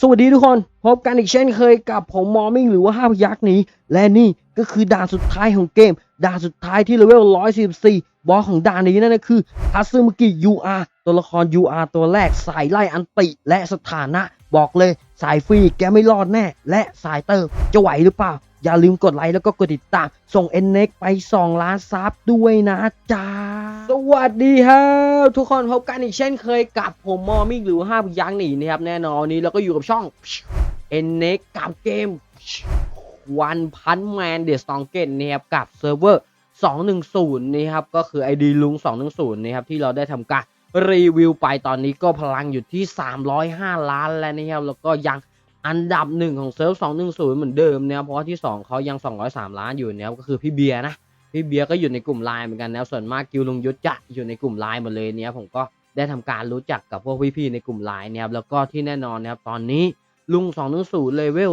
สวัสดีทุกคน พบกันอีกเช่นเคยกับผมมอมิงหรือว่าห้าพยักษ์นี้ และนี่ก็คือด่านสุดท้ายของเกม ด่านสุดท้ายที่เลเวล 114 บอสของด่านนี้นั่นก็คือทัซึมุกิ UR ตัวละคร UR ตัวแรกสายไล่อันติและสถานะ บอกเลยสายฟรีแกไม่รอดแน่ และสายเติมจะไหวหรือเปล่า อย่าลืมกดไลค์แล้วก็กดติดตาม ส่ง n อ x ไป 2 ล้านซับด้วยนะจ๊ะ สวัสดีครับทุกคนพบกันอีกเช่นเคยกับผมมอมิกหรือห้าพยักหนีนะครับ แน่นอนนี้เราก็อยู่กับช่อง n อ x กับเกมวันพันแมนเดอะสตองเกตนะครับกับเซิร์ฟเวอร์ 210 นะครับ ก็คือ ID ลุง 210 นะครับ ที่เราได้ทำการรีวิวไปตอนนี้ก็พลังอยู่ที่ 305 ล้านแล้วนะครับแล้วก็ยัง อันดับหนึ่งของเซิร์ฟ210เหมือนเดิมนะครับเพราะว่าที่2เขายัง203ล้านอยู่นะครับก็คือพี่เบียร์นะพี่เบียร์ก็อยู่ในกลุ่มไลน์เหมือนกันนะส่วนมากกิวลุงยุทธจะอยู่ในกลุ่มไลน์หมดเลยเนี่ยผมก็ได้ทำการรู้จักกับพวกพี่ๆในกลุ่มไลน์เนี่ยครับแล้วก็ที่แน่นอนนะครับตอนนี้ลุง2 1 0เลเวล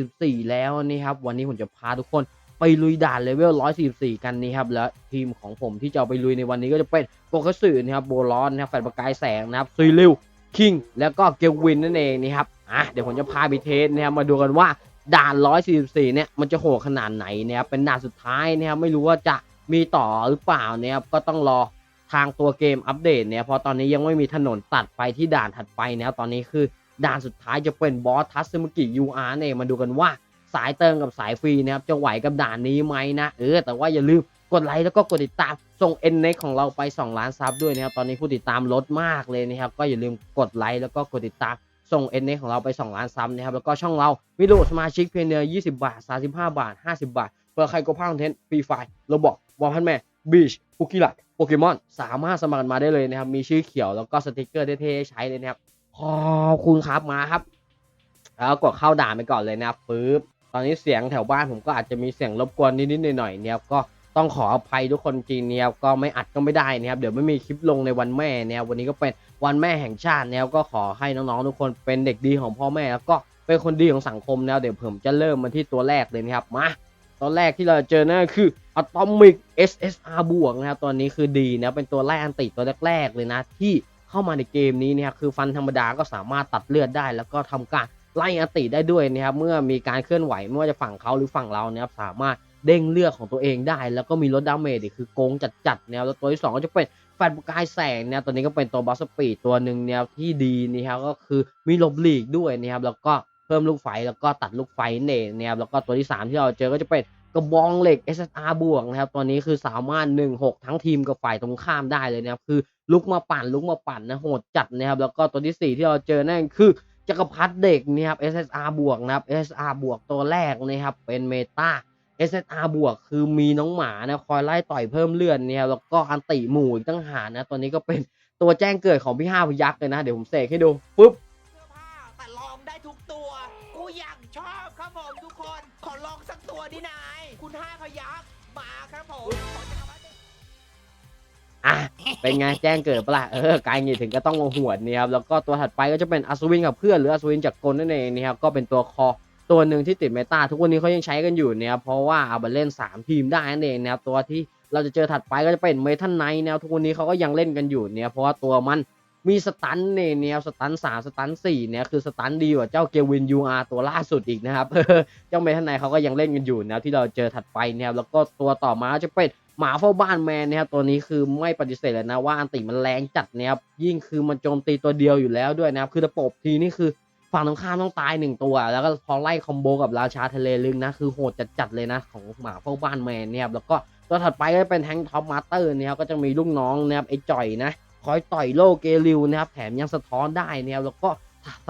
144แล้วนี่ครับวันนี้ผมจะพาทุกคนไปลุยด่านเลเวล144กันนี่ครับและทีมของผมที่จะไปลุยในวันนี้ก็จะเป็นโปกสึนะครับโบลอนนะครับแฟนประกายแสงนะครับซุยลิวคิงแล้วก็เกลวินนั่นเองนี่ครับ อะเดี๋ยวผมจะพาไปเทสนะครับมาดูกันว่าด่าน 144 เนี่ยมันจะโหดขนาดไหนนะครับเป็นด่านสุดท้ายนะครับไม่รู้ว่าจะมีต่อหรือเปล่านะครับก็ต้องรอทางตัวเกมอัปเดตเนี่ยเพราะตอนนี้ยังไม่มีถนนตัดไปที่ด่านถัดไปนะครับตอนนี้คือด่านสุดท้ายจะเป็นบอสทัสมุกิ UR เองมาดูกันว่าสายเติมกับสายฟรีนะครับจะไหวกับด่านนี้ไหมนะเออแต่ว่าอย่าลืมกดไลค์แล้วก็กดติดตามส่ง n n e x ของเราไป 2 ล้านซับด้วยนะครับตอนนี้ผู้ติดตามลดมากเลยนะครับก็อย่าลืมกดไลค์แล้วก็กดติดตาม ส่ง n อของเราไป 2 ล้านซับนะครับ แล้วก็ช่องเราวิดีโอสมาชิกเพียงเดือน20 บาท 35 บาท 50 บาท เพื่อใครก็พังเทนฟรีไฟเราบอกวอลพันแมนบีชคุกกี้ลัดโปเกมอนสามารถสมัครมาได้เลยนะครับ มีชื่อเขียวแล้วก็สติกเกอร์เท่ๆให้ใช้เลยนะครับขอบคุณครับมาครับ แล้วกดเข้าด่านไปก่อนเลยนะครับปึ๊บตอนนี้เสียงแถวบ้านผมก็อาจจะมีเสียงรบกวนนิดๆหน่อยๆเนี่ยก็ต้องขออภัยทุกคนจริงเนี่ยก็ไม่อัดก็ไม่ได้นะครับเดี๋ยวไม่มีคลิปลงในวันแม่เนี่ยวันนี้ก็เป็น วันแม่แห่งชาติเนี่ยก็ขอให้น้องๆทุกคนเป็นเด็กดีของพ่อแม่แล้วก็เป็นคนดีของสังคมนะเดี๋ยวผมจะเริ่มมาที่ตัวแรกเลยนะครับมาตอนแรกที่เราเจอนั่นก็คือ Atomic SSR บวกนะครับตัวนี้คือดีนะเป็นตัวแรกอันติตัวแรกๆเลยนะที่เข้ามาในเกมนี้นะครับคือฟันธรรมดาก็สามารถตัดเลือดได้ แล้วก็ทำการไล่อันติได้ด้วยนะครับเมื่อมีการเคลื่อนไหวไม่ว่าจะฝั่งเขาหรือฝั่งเรานะครับสามารถ เด้งเลือดของตัวเองได้ แล้วก็มีลดดาเมจอีกคือโกงจัดๆแนะครับแล้วตัวที่สองก็จะเป็นแฟนประกายแสงเนะครับตัวนี้ก็เป็นตัวบัสสปีดตัวหนึ่งแนวที่ดีนะครับก็คือมีหลบหลีกด้วยนะครับแล้วก็เพิ่มลูกไฟแล้วก็ตัดลูกไฟเนตนะครับแล้วก็ตัวที่สามที่เราเจอก็จะเป็นกระบองเหล็ก SSR บวกนะครับตัวนี้คือสามารถ 1-6 ทั้งทีมกับฝ่ายตรงข้ามได้เลยนะครับคือลุกมาปั่นลุกมาปั่นนะโหดจัดนะครับแล้วก็ตัวที่สี่ที่เราเจอนั่นคือจักรพรรดิเด็กนี่ครับ SSR บวกนะครับ SSR บวกตัวแรกนะครับเป็นเมตา SSR บวกคือมีน้องหมานะคอยไล่ต่อยเพิ่มเลือดเนี่ยครับแล้วก็อันติหมู่อีกตั้งหากนะตัวนี้ก็เป็นตัวแจ้งเกิดของพี่ห้าพยักษ์เลยนะ เดี๋ยวผมเสกให้ดูปุ๊บเสื้อผ้าแต่ลองได้ทุกตัว กูอยากชอบครับผมทุกคน ขอลองสักตัวดินาย คุณห้าพยักมาครับผมขอจักรพรรดิอะเป็นไงแจ้งเกิดปะล่ะเออกายงี้ถึงก็ต้องมาหวดเนี่ยครับแล้วก็ตัวถัดไปก็จะเป็นอัศวินกับเพื่อนหรืออัศวินจากกลนั่นเองนะครับก็เป็นตัวคอ ตัวหนึ่งที่ติดเมตาทุกวันนี้เขายังใช้กันอยู่เนี่ยเพราะว่าเอาไปเล่น 3 ทีมได้นั่นเองนะตัวที่เราจะเจอถัดไปก็จะเป็นเมทัลไนท์นะทุกวันนี้เขาก็ยังเล่นกันอยู่เนี่ยเพราะว่าตัวมันมีสตันเนี่ยสตันสามสตันสี่เนี่ยคือสตันดีกว่าเจ้าเกวินยูอาร์ตัวล่าสุดอีกนะครับเจ้าเมทัลไนท์เขาก็ยังเล่นกันอยู่นะที่เราเจอถัดไปเนี่ยแล้วก็ตัวต่อมาจะเป็นหมาเฝ้าบ้านแมนนะครับตัวนี้คือไม่ปฏิเสธเลยนะว่าอันติมันแรงจัดนะครับยิ่งคือมันโจมตีตัวเดียวอยู่แล้วด้วยนะครับคือตะปบทีนี่คือ ฝั่งตรงข้ามต้องตายหนึ่งตัว แล้วก็พอไล่คอมโบกับราชาทะเลลึกนะ คือโหดจัดๆเลยนะ ของหมาเฝ้าบ้านแมนเนี่ยครับแล้วก็ตัวถัดไปก็เป็นแทงท็อปมาสเตอร์นะครับก็จะมีลูกน้องนะครับไอ้จ่อยนะคอยต่อยโลเกลิวนะครับแถมยังสะท้อนได้นะครับแล้วก็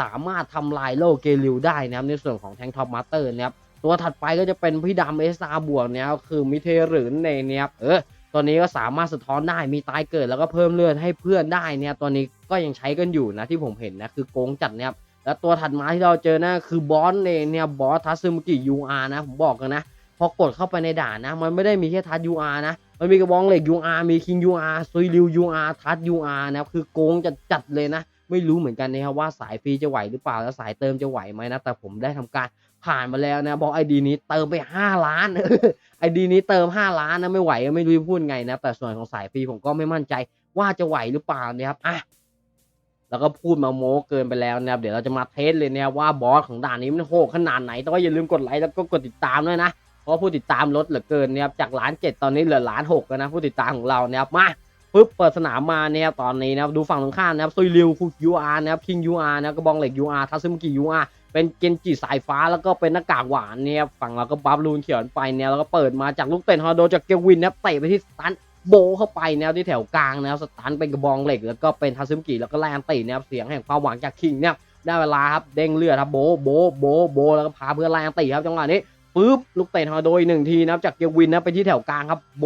สามารถทำลายโลเกลิวได้นะครับในส่วนของแทงท็อปมาสเตอร์นะครับตัวถัดไปก็จะเป็นพี่ดำเอสอาบวกเนี่ยคือมิเทหรือในเนี่ยครับเออตัวนี้ก็สามารถสะท้อนได้มีตายเกิดแล้วก็เพิ่มเลือดให้เพื่อนได้เนี่ยตัวนี้ก็ยังใช้กันอยู่นะที่ผมเห็นนะคือโกงจัดเนี่ย แล้วตัวถัดมาที่เราเจอนะคือบอสเองเนี่ยบอสทัสซึมุกิยูอาร์นะผมบอกกันนะพอกดเข้าไปในด่านนะ มันไม่ได้มีแค่ทัดยูอาร์นะ มันมีกระบองเหล็กยูอาร์มีคิงยูอาร์ซุยริวยูอาร์ทัดยูอาร์นะคือโกงจัดจัดเลยนะ ไม่รู้เหมือนกันนะครับว่าสายฟรีจะไหวหรือเปล่าแล้วสายเติมจะไหวไหมนะ แต่ผมได้ทำการผ่านมาแล้วนะบอกไอดีนี้เติมไป 5 ล้านไอดีนี้เติม 5 ล้านนะไม่ไหวไม่รู้พูดไงนะแต่ส่วนของสายฟรีผมก็ไม่มั่นใจว่าจะไหวหรือเปล่านะครับอะ แล้วก็พูดมาโม้เกินไปแล้วนะครับ เดี๋ยวเราจะมาเทสเลยนะครับว่าบอสของด่านนี้มันโหดขนาดไหน แต่ว่าอย่าลืมกดไลค์แล้วก็กดติดตามด้วยนะ เพราะผู้ติดตามลดเหลือเกินนะครับ จากล้านเจ็ดตอนนี้เหลือล้านหกแล้วนะผู้ติดตามของเรานะครับ มาปุ๊บเปิดสนามมาเนี่ยตอนนี้นะครับดูฝั่งตรงข้ามนะครับซุยริวคุยูอาร์นะครับคิงยูอาร์นะครับกระบองเหล็กยูอาร์ทัซึมกิยูอาร์เป็นเกนจิสายฟ้าแล้วก็เป็นหน้ากากหวานเนี่ยฝั่งเราก็บัฟลูนเขียวไปเนี่ยแล้วก็เปิดมาจากลูกเตะฮอโดจากเกวินนะเตะไปที่สตัน โบเข้าไปแนวที่แถวกลางนะครับสตันเป็นกระบองเหล็ก แล้วก็เป็นทัซึมกิแล้วก็ไล่อันตินะครับเสียงแห่งความหวังจากคิงเนี่ยได้เวลาครับเด้งเลือดครับโบโบโบโบแล้วก็พาเพื่อนไล่อันติครับจังหวะนี้ปุ๊บลูกเตะทอโดอีกหนึ่งทีนะครับจากเกียร์วินนะไปที่แถวกลางครับโบ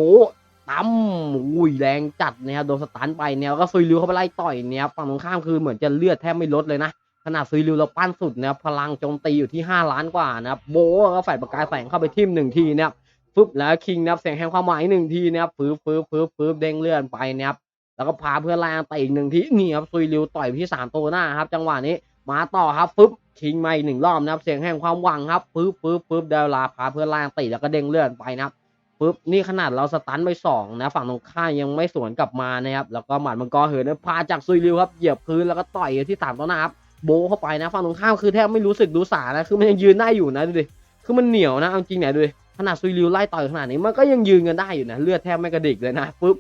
ตั้มอุ้ยแรงจัดนะครับโดนสตันไปเนี่ยแล้วก็ซุยริวเข้าไปไล่ต่อยเนี่ยฝั่งตรงข้ามคือเหมือนจะเลือดแทบไม่ลดเลยนะขนาดซุยริวเราปั้นสุดนะครับพลังโจมตีอยู่ที่ 5 ล้านกว่านะครับโบก็แฝดประกายแสงเข้าไปทิ่มหนึ่งทีนะครับ ฟึบแล้วคิงนะครับเสียงแห่งความหมายหนึ่งทีนะครับฟื้บฟื้บฟื้บฟื้บเด้งเลื่อนไปนะครับแล้วก็พาเพื่อนไล่ต่อยอีกหนึ่งทีนี่ครับซุยริวต่อยไปที่สามตัวหน้าครับ จังหวะนี้มาต่อครับฟึบคิงมาอีกหนึ่งรอบนะครับเสียงแห่งความหวังครับฟึบฟึบฟึบเดวลาพาเพื่อนล่างตีแล้วก็เด้งเลื่อนไปนะครับฟึบนี่ขนาดเราสตันไปสองนะฝั่งตรงข้ามยังไม่สวนกลับมานะครับแล้วก็หมัดมังกรเหินพาจากซุยริวครับเหยียบพื้นแล้วก็ต่อยที่สามต่อหน้าครับโบเข้าไปนะฝั่งตรงข้ามคือแทบไม่รู้สึกรู้สานะคือมันยังยืนได้อยู่นะดูดิคือมันเหนียวนะเอาจริงไหนดูดิ ขนาดซุยริวไล่ต่อยขนาดนี้มันก็ยังยืนกันได้อยู่นะ เลือดแทบไม่กระดิกเลยนะฟึบ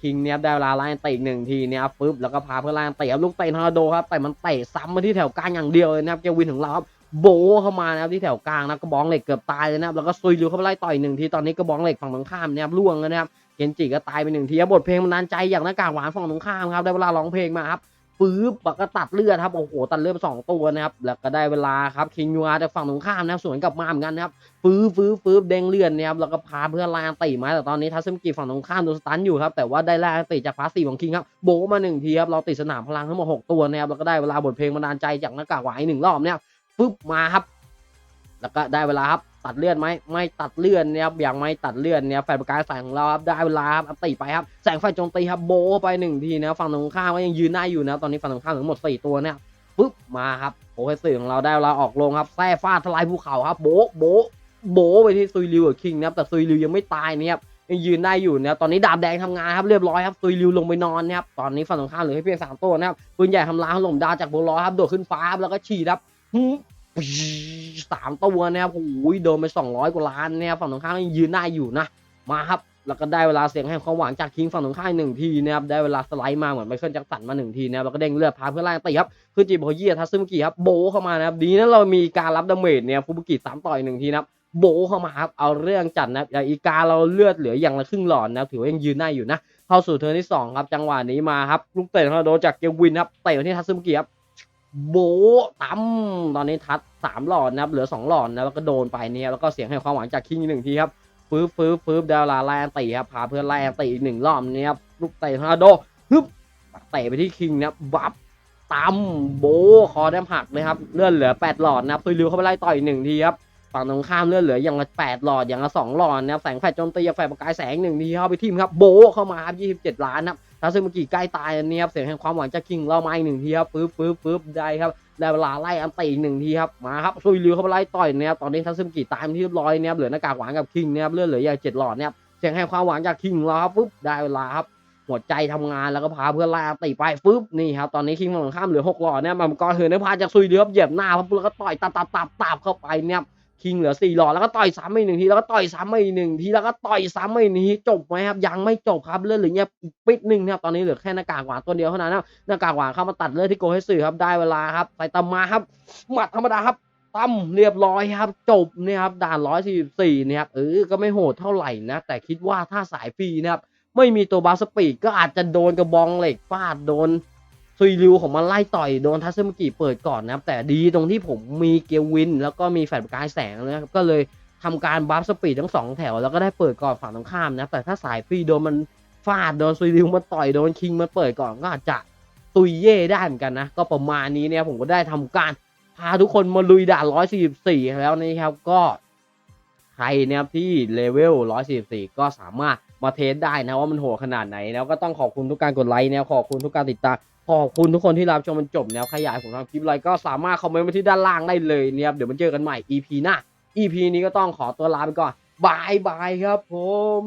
คิงเนี่ยได้เวลาไล่เตะอีกหนึ่งทีเนี่ยปุ๊บแล้วก็พาเพื่อนไล่เตะลูกเตะทอร์โดครับแต่มันเตะซ้ำมาที่แถวกลางอย่างเดียวเลยนะครับเกวินของเราครับโบเข้ามานะครับที่แถวกลางนะกระบองเหล็กเกือบตายเลยนะครับแล้วก็ซุยริวเข้าไปไล่ต่อยหนึ่งทีตอนนี้กระบองเหล็กฝั่งตรงข้ามเนี่ยล่วงแล้วนะครับเกนจิก็ตายไปหนึ่งทีบบทเพลงมันนานใจอย่างหน้ากากหวานฝั่งตรงข้ามครับได้เวลาร้องเพลงมาครับ ฟื้นปก็ตัดเลือดครับ โอ้โห ตัดเลือดไปสองตัวนะครับ แล้วก็ได้เวลาครับ คิงยูอาจากฝั่งตรงข้ามนะครับสวนกลับมาเหมือนกันนะครับ ฟื้นฟื้นฟื้นเด้งเลือดนะครับ แล้วก็พาเพื่อนไล่อันติมา แต่ตอนนี้ทัสซึมกิฝั่งตรงข้ามโดนสตันอยู่ครับ แต่ว่าได้ไล่อันติจากพาสี่ของคิงครับ โบมาหนึ่งทีครับ เราติดสนามพลังทั้งหมดหกตัวนะครับ แล้วก็ได้เวลาบทเพลงบันดาลใจจากหน้ากากหวายหนึ่งรอบเนี่ยปึ๊บมาครับ แล้วก็ได้เวลาครับตัดเลือดไหมไม่ตัดเลือดนี่ยครับอย่างไม่ตัดเลือดเนี่ยแฟนประกายแสงของเราครับได้เวลาครับติไปครับแสงไฟโจมตีครับโบไปหนึ่งทีนะฝั่งตรงข้ามก็ยังยืนได้อยู่นะตอนนี้ฝั่งตรงข้ามทั้งหมดสี่ตัวเนี่ยปุ๊บมาครับโอเคสื่อของเราได้เวลาออกลงครับแซ่ฟาดทลายภูเขาครับโบโบโบไปที่ซุยริวกับคิงนะครับแต่ซุยริวยังไม่ตายเนี่ยครับยังยืนได้อยู่นะครับตอนนี้ดาบแดงทำงานครับเรียบร้อยครับซุยริวลงไปนอนนะครับตอนนี้ฝั่งตรงข้ามเหลือแค่เพียงสามตัวนะครับปืนใหญ่ทำลายถล่มดาวจากโบล้อครับโดดขึ้นฟ้าแล้วก็ฉีดครับ สามตัวนะครับโอ้ยโดนไปสองร้อยกว่าล้านนะครับฝั่งตรงข้ามยืนได้อยู่นะ มาครับแล้วก็ได้เวลาเสียงให้ความหวังจากคิงฝั่งตรงข้ามหนึ่งทีนะครับได้เวลาสไลด์มาเหมือนไมเคิลแจ็คสันมาหนึ่งทีนะครับแล้วก็เด้งเลือดพาเพื่อนล่างตีครับคือจิโบเยียทัซึมุกิครับโบเข้ามานะครับดีนะเรามีการรับดาเมจเนี่ยฟูบุกิสามต่อยหนึ่งทีนะครับโบเข้ามาครับเอาเรื่องจัดนะครับอย่างอีกาเราเลือดเหลืออย่างละครึ่งหลอดนะครับถือว่ายังยืนได้อยู่นะ เข้าสู่เทิร์นที่สองครับจังหวะนี้มาครับลูกเตะทอร์นาโดจากเกวินครับเตะที่ทัซึมุกิครับ โบตั้มตอนนี้ทัดสามหลอดนะครับเหลือสองหลอดนะแล้วก็โดนไปเนี่ยแล้วก็เสียงให้ความหวังจากคิงอีกหนึ่งทีครับฟื้บฟื้บฟื้บดาวลาไล่อันตีครับพาเพื่อนไล่อันตีอีกหนึ่งรอบเนี่ยครับลูกเตะทอร์นาโดฮึบเตะไปที่คิงนะครับบัฟตำโบคอแดมหักเลยครับเลือดเหลือ8หลอดนะครับซุยริวเข้าไปไล่ต่อยหนึ่งทีครับฝั่งตรงข้ามเลือดเหลืออย่างละ8หลอดอย่างละ2หลอดนะครับแสงแฟลชโจมตีแฟลชประกายแสงหนึ่งทีเข้าไปทิมครับโบเข้ามาครับ27ล้านครับ ถ้าซึมกี้ใกล้ตายอันนี้ครับเสียงแห่งความหวังจากคิงเรามาอีกหนึ่งทีครับปึ๊บปึ๊บปึ๊บได้ครับได้เวลาไล่อันตีอีกหนึ่งทีครับมาครับซุยริวเข้าไปไล่ต่อยนะครับตอนนี้ทัซึมกิตายที่เรียบร้อยนะครับเหลือหน้ากากหวานกับคิงนะครับเลือดเหลืออย่าง7หลอดนะครับเสียงแห่งความหวังจากคิงเราครับปุ๊บได้เวลาครับหัวใจทำงานแล้วก็พาเพื่อนไล่อาติไปฟึบนี่ครับตอนนี้คิงฝั่งตรงข้ามเหลือหกหลอดเนี่ยมังกรเหินได้พาจากซุยเดือเหยียบหน้าพับแล้วก็ต่อยตับตับตับตับเข้าไปเนี่ย คิงเหลือสี่หลอดแล้วก็ต่อยซ้ำอีกหนึ่งทีแล้วก็ต่อยซ้ำอีกหนึ่งทีแล้วก็ต่อยซ้ำอีกหนึ่งทีจบไหมครับยังไม่จบครับเลือดเหลือเนี่ยอีกปิดหนึ่งนะครับตอนนี้เหลือแค่หน้ากากหวานตัวเดียวเท่านั้นนะหน้ากากหวานเข้ามาตัดเลือดที่โกให้สื่อครับได้เวลาครับใส่ตำมาครับหมัดธรรมดาครับตั้มเรียบร้อยครับ จบเนี่ยครับด่านร้อยสี่สี่เนี่ยครับเออก็ไม่โหดเท่าไหร่นะ แต่คิดว่าถ้าสายฟรีนะครับไม่มีตัวบาสปีก็อาจจะโดนกระบองเหล็กฟาดโดน ซุยริวของมันไล่ต่อยโดนทัสเซมกิเปิดก่อนนะครับ แต่ดีตรงที่ผมมีเกียร์วิน แล้วก็มีแฟลชประกายแสงนะครับก็เลยทำการบัฟสปีดทั้งสองแถว แล้วก็ได้เปิดก่อนฝั่งตรงข้ามนะแต่ถ้าสายฟรีโดนมันฟาดโดนซุยริวมันต่อยโดนคิงมันเปิดก่อนก็อาจจะตุยเย่ได้เหมือนกันนะ ก็ประมาณนี้เนี่ยผมก็ได้ทำการพาทุกคนมาลุยด่าน 144 แล้วนะครับก็ใครนะครับที่เลเวล 144 ก็สามารถมาเทสได้นะว่ามันโหดขนาดไหน แล้วก็ต้องขอบคุณทุกการกดไลค์นะขอบคุณทุกการติดตาม ขอบคุณทุกคนที่รับชมมันจบแล้วใครอยากผมทำคลิปอะไรก็สามารถคอมเมนต์มาที่ด้านล่างได้เลยเนี่ยเดี๋ยวมันเจอกันใหม่ EP หน้า EP นี้ก็ต้องขอตัวลาไปก่อนบายบายครับผม